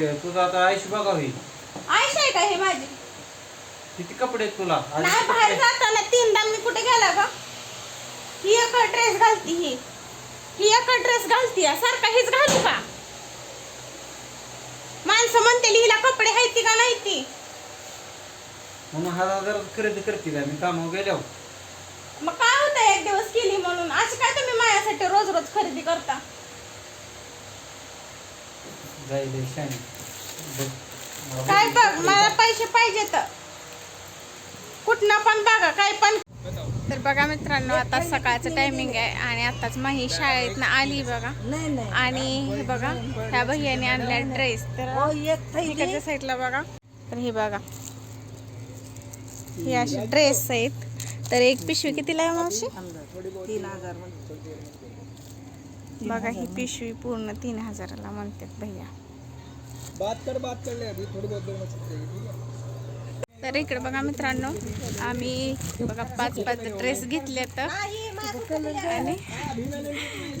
तुझं आता आयुष्य बघावी आयशा आहे का हे माझी? किती कपडे आहेत तुला? नाही बाहेर. जाताना तीनदा मी कुठे गेला ग? ही एक ड्रेस घालती ही. ही एक ड्रेस घालती सारखा हीच घालू का? माणसं म्हणते हिला कपडे आहेत का नाही ती? म्हणून हजार हजार खरेदी करते का? मी कामावर गेल्यावर. मग काय होतं एक दिवस केली म्हणून. अशी काय तुम्ही माझ्यासाठी रोज रोज खरेदी करता? जाईल शाणी बघ मला काय बघ, मला पैसे पाहिजेत कुठनं पण बघा काय पण. तर बघा मित्रांनो आता सकाळचं टायमिंग आहे आणि आताच माही शाळेत आली बघा. नाही नाही आणि हे बघा ह्या भैयाने आणला ड्रेस तर हो तिकडच्या साईडला बघा. तर हे बघा. हे असे ड्रेस आहेत. तर एक पिशवी कितीला आहे मावशी? तीन हजार म्हणतो. बघा ही पिशवी पूर्ण तीन हजाराला म्हणतात भैया. बात कर बात कर ले अभी थोड़ी बहुत देर में छूट जाएगी ठीक है तर इकडे बघा मित्रांनो आम्ही बघा पाच पाच ड्रेस घेतले तर आणि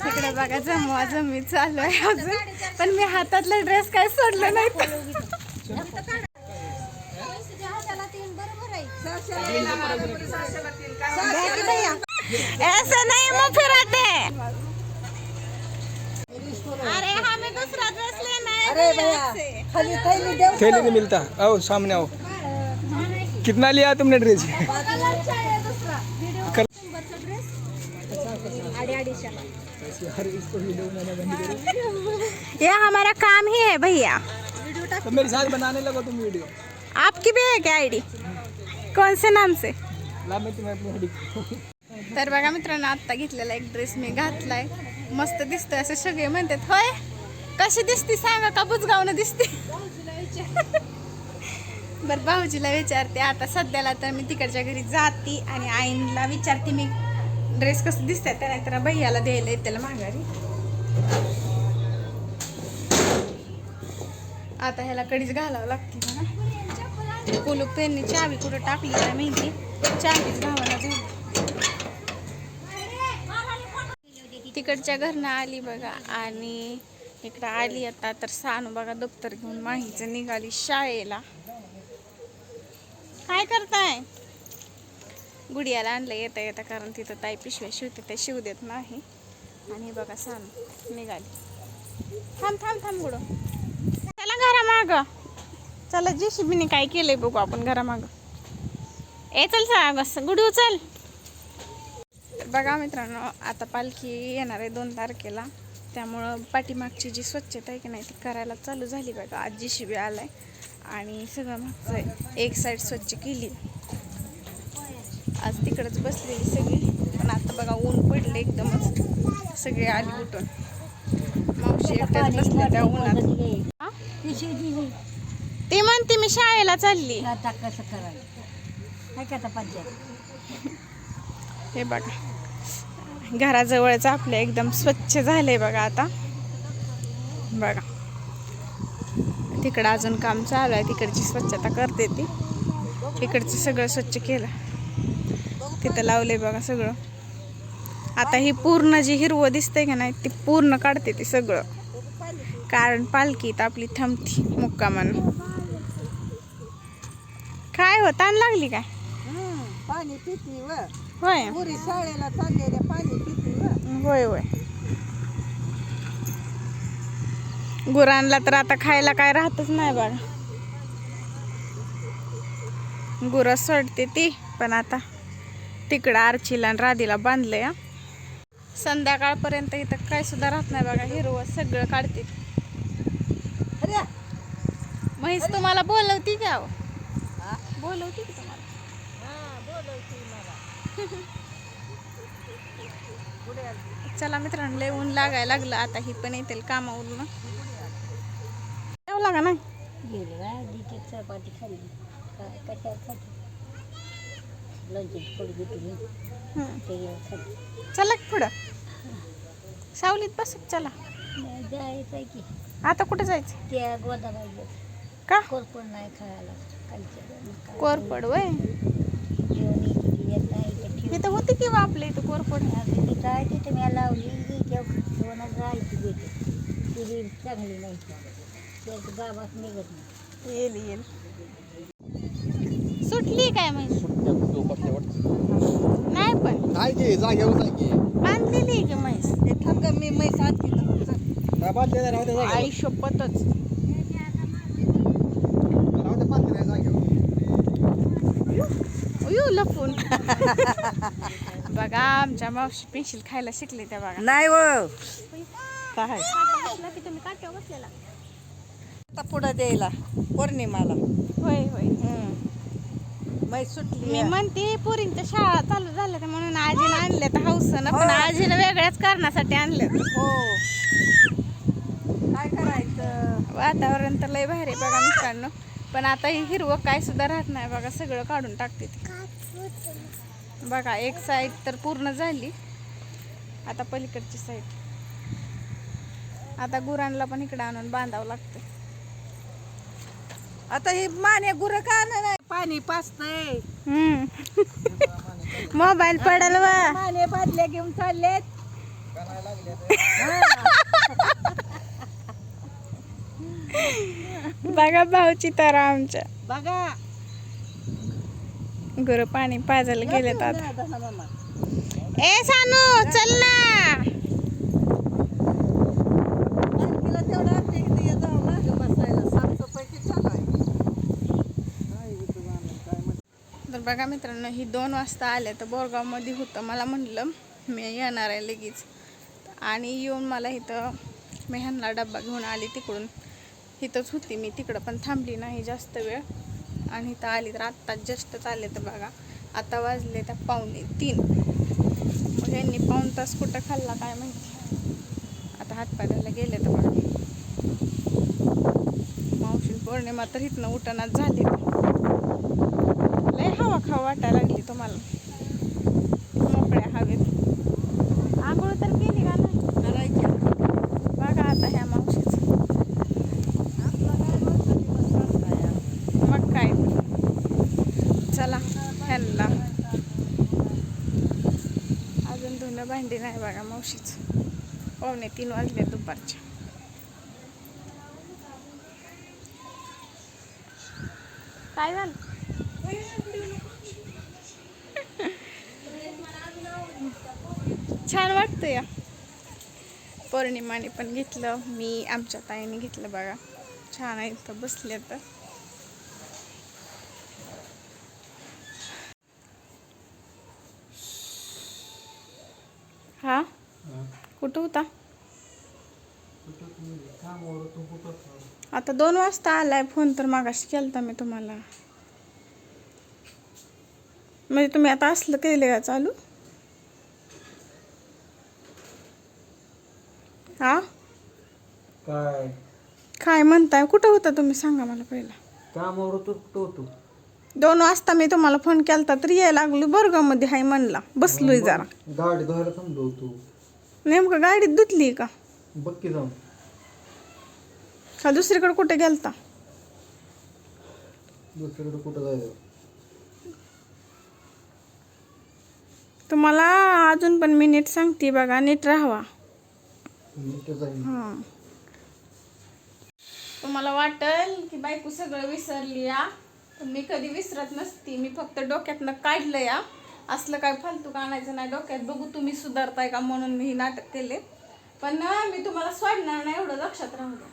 तिकडे बघा जमवा जमी चालू आहे अजून. पण मी हातातला ड्रेस काय सोडलं नाही. ऐसे नहीं मुंह फिराते दूसरा ड्रेस लेना है अरे भैया खाली थैली नहीं मिलता। आओ सामने आओ। कितना लिया तुमने ड्रेस? ये हमारा काम ही है भैया। तो मेरे साथ बनाने लगो तुम वीडियो। आपकी भी है क्या आईडी कौन से नाम से? तर बघा मित्रांनो आत्ता घेतलेला एक ड्रेस मी घातलाय. मस्त दिसतोय असं सगळे म्हणतात होय? कशी दिसती सांगा का? बुजगावनं दिसते. बर भाऊजीला विचारते. आता सध्याला तर मी तिकडच्या घरी जाते आणि आईला विचारते मी ड्रेस कसं दिसतात त्या नाहीतर भैयाला द्यायला येते त्याला माघारी. आता ह्याला कडीच घालावं लागते ना कुलूप पेननी चावी कुठं टाकली काय माहिती? चावीच घावायला झाली तिकडच्या घरनं आली बघा आणि इकडं आली आता तर सानू बघा दप्तर घेऊन माहीचं निघाली शाळेला. काय करताय? गुडियाला आणलं येता येता कारण तिथं ताई पिशव्या शिवते ते शिव देत नाही. आणि बघा सानू निघाली. थांब थांब थांब गुडो. चला घरा माग चला शिबीने काय केलंय बघू आपण घरा माग ए चल सा गुडू चल. बघा मित्रांनो आता पालखी येणार आहे दोन तारखेला. त्यामुळं पाठीमागची जी स्वच्छता आहे की नाही ती करायला चालू झाली बघा. आज शिबी आलाय आणि सगळं मागचं एक साईड स्वच्छ केली. आज तिकडच बसलेली सगळी. पण आता बघा ऊन पडले एकदमच. सगळे आली उठून. मावशी एकट्याच बसल्या त्या उन्हात. हा? ती म्हणते मी शाळेला चालली. आता कसं करायचं? काय का आता पंचायत हे बघा. घराजवळच आपलं एकदम स्वच्छ झालं आहे बघा आता. बघा. तिकडं अजून काम चालू आहे. तिकडची स्वच्छता करते ती. तिकडचं सगळं स्वच्छ केलं. तिथं लावले बघा सगळं. आता ही पूर्ण जी हिरवं दिसतंय का नाही ती पूर्ण काढते ती सगळं. कारण पालखीत आपली थांबती मुक्कामान काय हो ताण लागली काय? पाणी पिती व. होय. पुरी शाळेला चाललेल्या पाणी व होय होय. गुरांना तर आता खायला काय राहतच नाही बघा गुरं सोडते ती पण आता तिकडं आरचीला आणि राधीला बांधलंय हा. संध्याकाळपर्यंत इथं काय सुद्धा राहत नाही बघा हिरवं सगळं काढते. म्हैस तुम्हाला बोलवती का हो? बोलवती की? चला मित्रांनो लय ऊन लागायला लागलं. आता ही पण येतील कामावरून. गेली ना. चपाती खाती चला पुढं. सावलीत बस चला. जायचं आहे की आता कुठे जायचं? त्या गोदाबाई का? कोरपण नाही खायला. कोरपड वय जेवण येते येत नाही तर ठेव इथं होती किंवा आपल्या इथं ती काय तिथे मी लावली जेवण राहायची भेट ती बी चांगली नाही त्याचं गावात निघत नाही. येईल येईल. सुटली काय म्हैस नाही पण. काय ते जागेवर जागे बांधलेली आहे की म्हैस. थांब का मी म्हैस दे आई शपथच राहू दे बांधले जागेवर उयू लपून बघा आमच्या मावशी पेन्सिल खायला शिकले त्या बघा. नाही हो काय? की तुम्ही काट्यावर बसलेला आता पुढं द्यायला पौर्णिमाला. होय होय. म्हैस सुटली मी म्हणते पोरींच्या शाळा चालू झाल्या तर म्हणून आजीनं आणल्या तर हौसन पण आजीनं वेगळ्याच कारणासाठी आणलं हो. काय करायचं? वातावरण तर लय भारी आहे बघा मित्रांनो. पण आता ही हिरवं काय सुद्धा राहत नाही बघा सगळं काढून टाकते ती. बघा एक साईड तर पूर्ण झाली. आता पलीकडची साईड आता गुरांना पण इकडे आणून बांधावं लागतं आता हे माने गुरं का नाही पाणी पाचतंय मोबाईल पडल वा. माने बादल्या घेऊन चाललेत. बघा भाऊची तर आमच्या. बघा. गुरु पाणी पाजायला गेलेत आता. दादा मामा. ए सानू चल ना. तर बघा मित्रांनो ही दोन वाजता आले तर बोरगावमध्ये होतं. मला म्हणलं मी येणार आहे लगेच. आणि येऊन मला इथं मी ह्यांना डब्बा घेऊन आली तिकडून. इथंच होती मी तिकडं पण थांबली नाही जास्त वेळ. आणि इथं आली तर आत्ताच जस्टच आले तर बघा. आता वाजले तर पाहुणे तीन. मग यांनी पाऊण तास कुठं खाल्ला काय माहिती. आता हातपायला गेले तर बघा. मावशी पौर्णिमा तर इथनं उठणाच झाली. लय हवा खावा वाटायला लागली तुम्हाला. मोकळ्या हवेत. आंघोळ तर केली का नाही करायच्या बघा आता ह्या मावशीच आपला काय रोजचा दिवस चाललाय आज. मग काय चला ह्यांना अजून धुणं भांडी नाही बघा मावशीच. पावणे तीन वाजले दुपारच्या. काय झालं? छान वाटतं या. पौर्णिमाने पण घेतलं मी आमच्या ताईने घेतलं बघा. छान आहे इथं बसले तर हा कुठं होता आता दोन वाजता आलाय फोन तर मागाशी केलता मी तुम्हाला. म्हणजे तुम्ही आता असलं केलं का चालू? हा काय? काय म्हणताय? कुठं होता तुम्ही? सांगा मला पहिला. कामावर होतो कुठं होतो? दोन वाजता मी तुम्हाला फोन केलता तर यायला लागलो. बर्गामध्ये हाय म्हणला. बसलोय जरा. गाडी थांबलो होतो. नेमकं गाडीत धुतली का? बघ की जाऊन. का दुसरीकडे कुठे गेलता? दुसरीकडे कुठं जायचं? तुम्हाला अजून पण मी नीट सांगते बघा नीट राहावा. जाईन हां. तुम्हाला वाटेल की बायको सगळं विसरली या? पण मी कधी विसरत नसती. मी फक्त डोक्यातनं काढलं या. असलं काय फालतू का आणायचं नाही डोक्यात. बघू तुम्ही सुधारताय का म्हणून मी ही नाटक केले. पण ना मी तुम्हाला सोडणार नाही एवढं लक्षात राहू द्या.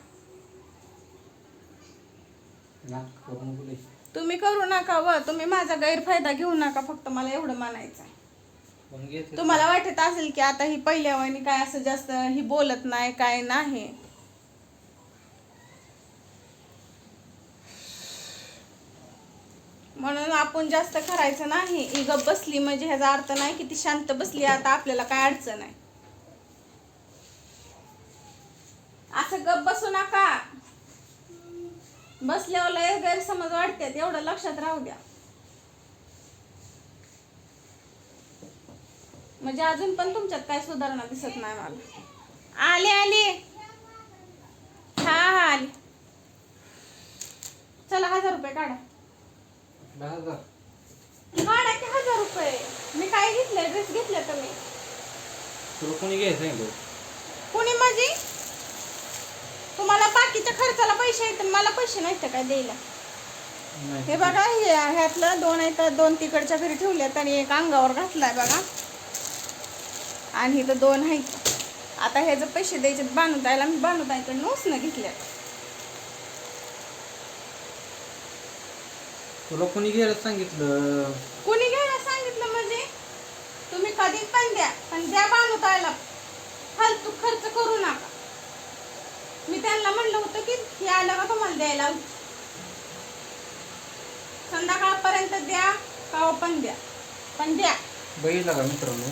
तुम्ही करू नका व तुम्ही माझा गैरफायदा घेऊ नका फक्त मला एवढं म्हणायचं आहे. तुम्हाला वाटत असेल की आता ही पहिल्या वहिनी काय असं जास्त ही बोलत नाही काय नाही. म्हणून आपण जास्त करायचं नाही. ही गप बसली म्हणजे ह्याचा अर्थ नाही की ती शांत बसली आता आपल्याला काय अडचण आहे असं गप बसू नका बसल्यावर लय गैरसमज वाटतात एवढं लक्षात राहू द्या. म्हणजे अजून पण तुमच्यात काय सुधारणा दिसत नाही मला. आली आली. हा हा आली. चला हजार रुपये काढा. काढा की हजार रुपये. मी काय घेतलंय ड्रेस घेतले तुम्ही कोणी घ्यायचं कोणी माझी? तुम्हाला बाकीच्या खर्चाला पैसे आहेत मला पैसे नाहीत काय द्यायला? नाही. हे बघा हे ह्यातलं दोन आहेत दोन तिकडच्या घरी ठेवल्यात आणि एक अंगावर घातलाय बघा. आणि इथं दोन आहेत. आता ह्याचे पैसे द्यायचे बाणूताईला मी बाणूताईकडनं उसनं घेतल्या तुला कोणी घ्यायला सांगितलं? कुणी घ्यायला सांगितलं म्हणजे? तुम्ही कधी पण द्या. पण द्या बाणूताईला. फालतू खर्च करू नका. मी त्यांना म्हणलं होतं की हे आलं का तुम्हाला द्यायला. संध्याकाळपर्यंत द्या का पण द्या? पण द्या. बघितला का मित्रांनो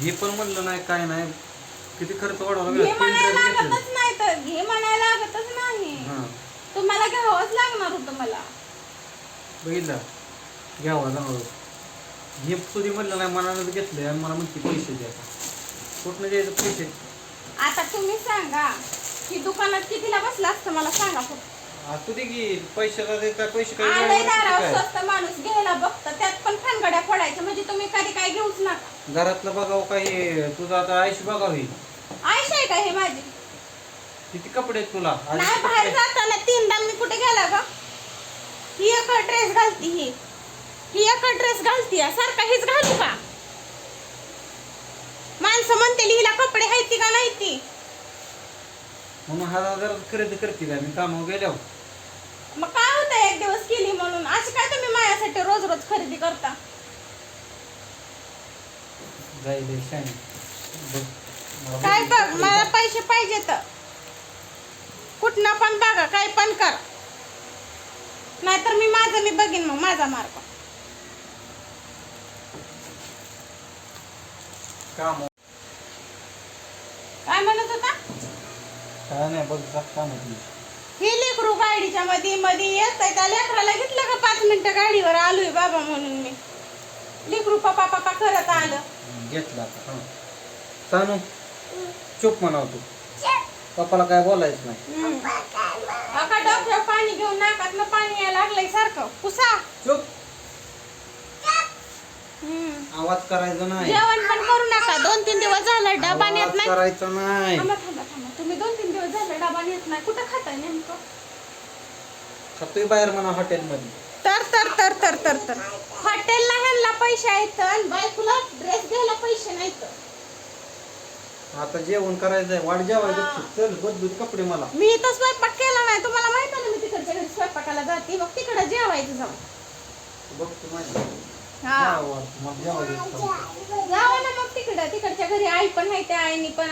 घे पण म्हणलं नाही काय नाही. किती खर्च वाढवला? तीन म्हणायला घेतले. लागतच नाही तर घे म्हणायला लागतच नाही. हा. तुम्हाला घ्यावंच लागणार होतं मला. बघितला घ्यावा जाणार हे सुधी म्हणलं नाही मनानं घेतलंय आणि मला म्हणते पैसे द्या. कुठनं द्यायचं पैसे? आता तुम्ही सांगा. की दुकानात कितीला बसला असतं मला सांगा फक्त. दे की काय पैसे काय आलंय वेळेवर दारावर काय स्वस्त माणूस घ्यायला बघतं त्यात पण खानगड्या म्हणजे तुम्ही कधी काय घेऊच नका. घरातलं बघावं काही तुझं आता बघावी आहे का हे माझी? किती कपडे आहेत तुला? नाही बाहेर जाताना तीनदा मी कुठे गेला का ही एक ड्रेस घालती ही. ही एक ड्रेस घालती सारखा हीच घालू का? माणसं म्हणते हिला कपडे आहेत का नाही ती? म्हणून हा हजार खरेदी करते काय मी कामावर गेल्यावर. मग काय होतं एक दिवस केली म्हणून. अशी काय तुम्ही माझ्यासाठी रोज रोज खरेदी करता? जाईल शाईन. बघ मला काय कपडे मला. पैसे पाहिजे तर. कुठनं पण बघा काय पण कर. नाहीतर मी माझं मी बघीन मग माझा मार्ग. काम काय म्हणत होता काय नाही बघ जा काम होती ही लेकरू गाडीच्या मध्ये मध्ये येत आहे त्या लेकराला घेतलं का पाच मिनिटं गाडीवर? आलोय बाबा म्हणून मी. लेकरू पप्पा पप्पा करत आलं. घेतला आता हा. चुप म्हणाव तू. पप्पाला काय बोलायचं नाही. हम्म. अका डॉक्टर पाणी घेऊन नाकात पाणी यायला लागलंय सारखं. पुसा. चुप. हम्म. आवाज करायचा नाही. जेवण पण करू नका. दोन तीन दिवस झालं डबा नेत आवाज नाही. करायचा नाही. थांबा थांबा थांबा. तुम्ही दोन तीन दिवस झालं डबा नेत नाही. कुठं खाताय नेमकं? खातोय बाहेर म्हणा हॉटेलमध्ये. तर तर तर तर तर तर. हॉटेलला ह्यांना पैसे आहेत आणि बायकोला ड्रेस घ्यायला पैसे नाहीत. आता जेवण करायचंय वाट जेवायचं चल बदलूत कपडे मला. मी इथं स्वयंपाक केला नाही. तुम्हाला माहीत आहे ना मी तिकडच्या घरी स्वयंपाकाला जाते. मग तिकडे जेवायचं जाऊ बघ तू माझ्या. हा. जावं ना मग तिकडं. तिकडच्या घरी आई पण आहे त्या आईनी पण